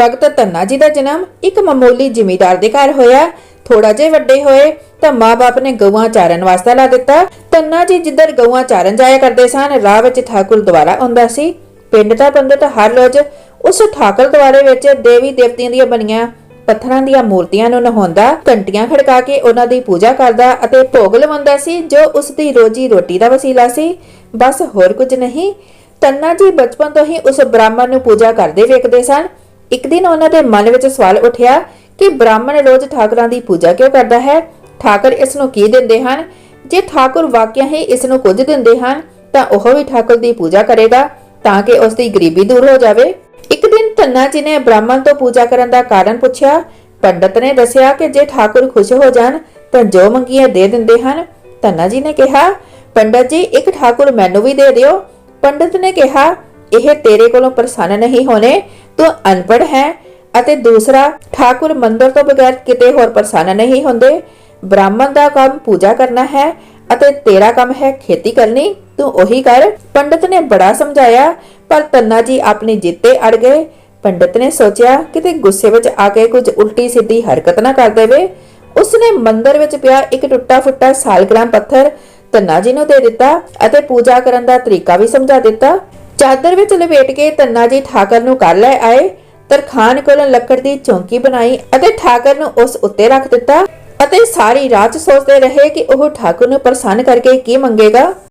ਭਗਤ ਧੰਨਾ ਜੀ ਦਾ ਜਨਮ ਇੱਕ ਮਾਮੂਲੀ ਜਿਮੀਦਾਰ ਦੇ ਘਰ ਹੋਇਆ। ਥੋੜਾ ਜਿਹਾ ਵੱਡੇ ਹੋਏ ਤਾਂ ਮਾਪੇ ਨੇ ਗਊਆਂ ਚਾਰਨ ਵਾਸਤੇ ਲਾ ਦਿੱਤਾ। ਧੰਨਾ ਜੀ ਜਿੱਧਰ ਗਊਆਂ ਚਾਰਨ ਜਾਇਆ ਕਰਦੇ ਸਨ, ਰਾਹ ਵਿੱਚ ਠਾਕੁਰ ਦੁਆਰਾ ਆਉਂਦਾ ਸੀ। ਪਿੰਡ ਦਾ ਪੰਡਤ ਹਰ ਰੋਜ਼ ਉਸ ਠਾਕੁਰ ਦੁਆਰੇ ਵਿੱਚ ਦੇਵੀ ਦੇਵਤਿਆਂ ਦੀਆਂ ਬਣੀਆਂ ਪੱਥਰਾਂ ਦੀਆਂ ਮੂਰਤੀਆਂ ਨੂੰ ਨਹਾਉਂਦਾ, ਘੰਟੀਆਂ ਖੜਕਾ ਕੇ ਉਹਨਾਂ ਦੀ ਪੂਜਾ ਕਰਦਾ ਅਤੇ ਭੋਗ ਲਵਾਉਂਦਾ ਸੀ, ਜੋ ਉਸ ਦੀ ਰੋਜੀ ਰੋਟੀ ਦਾ ਵਸੀਲਾ ਸੀ। ਬਸ ਹੋਰ ਕੁਝ ਨਹੀਂ। ਤੰਨਾ ਜੀ ਬਚਪਨ ਤੋਂ ਹੀ ਉਸ ਬ੍ਰਾਹਮਣ ਨੂੰ ਪੂਜਾ ਕਰਦੇ ਵੇਖਦੇ ਸਨ। ਇੱਕ ਦਿਨ ਉਹਨਾਂ ਦੇ ਮਨ ਵਿੱਚ ਸਵਾਲ ਉੱਠਿਆ ਕਿ ਬ੍ਰਾਹਮਣ ਰੋਜ਼ ਠਾਕਰਾਂ ਦੀ ਪੂਜਾ ਕਿਉਂ ਕਰਦਾ ਹੈ? ਠਾਕਰ ਇਸ ਨੂੰ ਕੀ ਦਿੰਦੇ ਹਨ? ਜੇ ਠਾਕੁਰ ਵਾਕਿਆ ਹੀ ਇਸ ਨੂੰ ਕੁਝ ਦਿੰਦੇ ਹਨ, ਤਾਂ ਉਹ ਵੀ ਠਾਕੁਰ ਦੀ ਪੂਜਾ ਕਰੇਗਾ ਤਾਂ ਕਿ ਉਸ ਦੀ ਗਰੀਬੀ ਦੂਰ ਹੋ ਜਾਵੇ। ਇੱਕ ਦਿਨ ਧੰਨਾ ਜੀ ਨੇ ਬ੍ਰਾਹਮਣ ਤੋਂ ਪੂਜਾ ਕਰਨ ਦਾ ਕਾਰਨ ਪੁੱਛਿਆ। ਪੰਡਤ ਨੇ ਦੱਸਿਆ ਕਿ ਜੇ ਠਾਕੁਰ ਖੁਸ਼ ਹੋ ਜਾਣ, ਤਾਂ ਜੋ ਮੰਗੀਆਂ ਦੇ ਦਿੰਦੇ ਹਨ। ਧੰਨਾ ਜੀ ਨੇ ਕਿਹਾ, ਪੰਡਤ ਜੀ, ਇੱਕ ਠਾਕੁਰ ਮੈਨੂੰ ਵੀ ਦੇ ਦਿਓ। ਪੰਡਤ ਨੇ ਕਿਹਾ ਇਹ ਤੇਰੇ ਕੋਲੋਂ ਪ੍ਰਸੰਨ ਨਹੀਂ ਹੋਣੇ, ਤੂੰ ਅਨਪੜ੍ਹ ਹੈ ਅਤੇ ਦੂਸਰਾ ਠਾਕੁਰ ਮੰਦਰ ਤੋਂ ਬਗੈਰ ਕਿਤੇ ਹੋਰ ਪ੍ਰਸੰਨ ਨਹੀਂ ਹੁੰਦੇ। ਬ੍ਰਾਹਮਣ ਦਾ ਕੰਮ ਪੂਜਾ ਕਰਨਾ ਹੈ ਅਤੇ ਤੇਰਾ ਕੰਮ ਹੈ ਖੇਤੀ ਕਰਨੀ। ਤੂੰ ਉਹੀ ਕਰ। ਪੰਡਤ ਨੇ ਬੜਾ ਸਮਝਾਇਆ, ਪਰ ਤੰਨਾ ਜੀ ਆਪਣੀ ਜਿੱਤੇ ਅੜ ਗਏ। ਪੰਡਤ ਨੇ ਸੋਚਿਆ, ਕਿਤੇ ਗੁੱਸੇ ਵਿੱਚ ਆ ਕੇ ਕੁਝ ਉਲਟੀ ਸਿੱਧੀ ਹਰਕਤ ਨਾ ਕਰ ਦੇਵੇ। ਉਸਨੇ ਮੰਦਰ ਵਿੱਚ ਪਿਆ ਇੱਕ ਟੁੱਟਾ ਫੁੱਟਾ ਸਾਲਗ੍ਰਾਮ ਪੱਥਰ ਤੰਨਾ ਜੀ ਨੂੰ ਦੇ ਦਿੱਤਾ ਅਤੇ ਪੂਜਾ ਕਰਨ ਦਾ ਤਰੀਕਾ ਵੀ ਸਮਝਾ ਦਿੱਤਾ। ਚਾਦਰ ਵਿੱਚ ਲਪੇਟ ਕੇ ਤੰਨਾ ਜੀ ਠਾਕਰ ਨੂੰ ਕਰ ਲੈ ਆਏ ਤਰਖਾਨ ਕੋਲੋਂ ਲੱਕੜ ਦੀ ਚੌਂਕੀ ਬਣਾਈ ਅਤੇ ਠਾਕਰ ਨੂੰ ਉਸ ਉੱਤੇ ਰੱਖ ਦਿੱਤਾ ਅਤੇ ਸਾਰੀ ਰਾਤ ਸੋਚਦੇ ਰਹੇ ਕਿ ਉਹ ਠਾਕੁਰ ਨੂੰ ਪ੍ਰਸੰਨ ਕਰਕੇ ਕੀ ਮੰਗੇਗਾ।